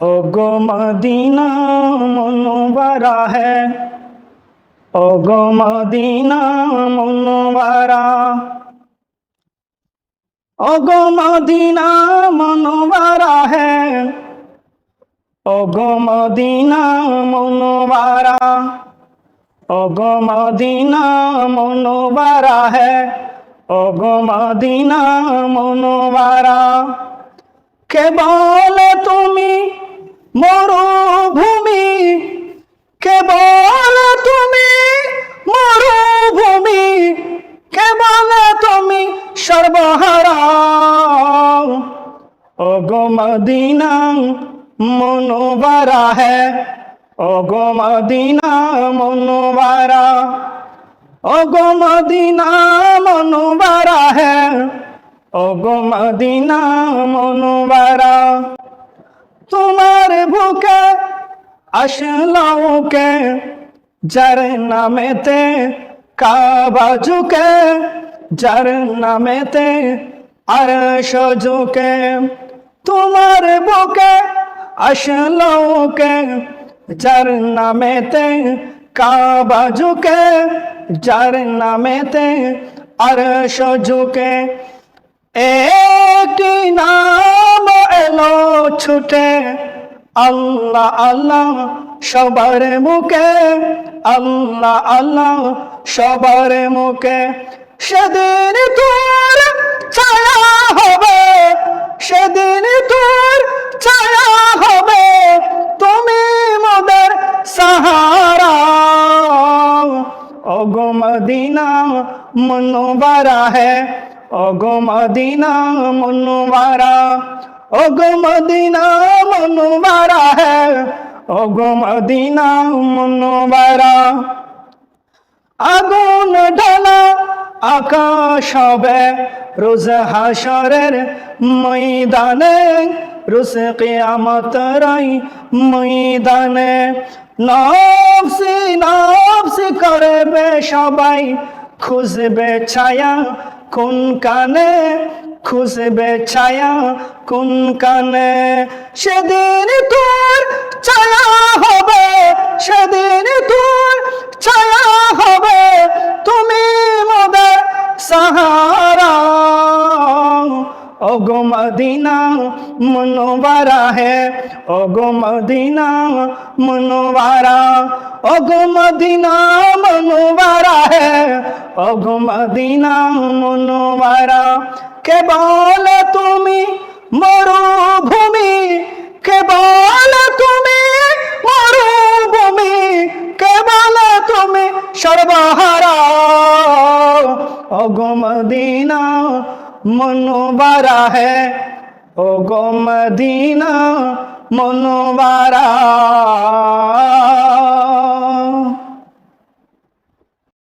ओ गो Medina मुनवारा है। ओ गो Medina मुनवारा ओ गो Medina मुनवारा है। ओ गो Medina मुनवारा ओ गो Medina मुनवारा है। ओ गो मदीना मुनवारा के बोले तुम्हें মরুভূমি, কেবল তুমি মরুভূমি, কেবল তুমি সর্বহারা। ও গো মদিনা, মনোবারা है ও গো মদিনা, মনোবারা। ও গো মদিনা, মনোবারা है ও গো মদিনা, মনোবারা। তোমার বুকে আসলাও কে যার নামেতে কাবা ঝুকে, যার নামেতে আর ঝুকে। তোমার বুকে আসলাও কে যার নামেতে কাবা ঝুকে, যার নামেতে আর ঝুকে। একটি নাম এলো ছুটে আল্লাহ আল্লাহ সবার মুখে, আল্লাহ আল্লাহ সবার মুখে। সেদিন তোর ছায়া হবে, সেদিন তোর ছায়া হবে, তুমি মোদের সাহারা। ওগো মদিনা মনোবারা है ওগো মদিনা মনোবারা ওগো মদিনা মনোবারা है ওগো মদিনা মনোবারা আগুন ঢালা আকাশ হবে রোজ হাসরের ময়দানে, রোজ কিয়ামত রাই ময়দানে। নফসি নফসি করবে সবাই, খুঁজবে ছায়া কোন কানে? খুঁজবে ছায়া কোন কানে? সেদিন তোর ছায়া হবে, সেদিন তোর ছায়া হবে, তুমি মোদের সাহারা। ওগো মদিনা মনোবারা है ওগো মদিনা মনোবারা ওগো মদিনা মনোবারা है ওগো মদিনা মনোবারা কে বলে তুমি মরুভূমি? কে বলে তুমি মরুভূমি? কে বলে তুমি সর্বহারা? ওগো মদিনা, মনোবারা है ওগো মদিনা, মনোবারা।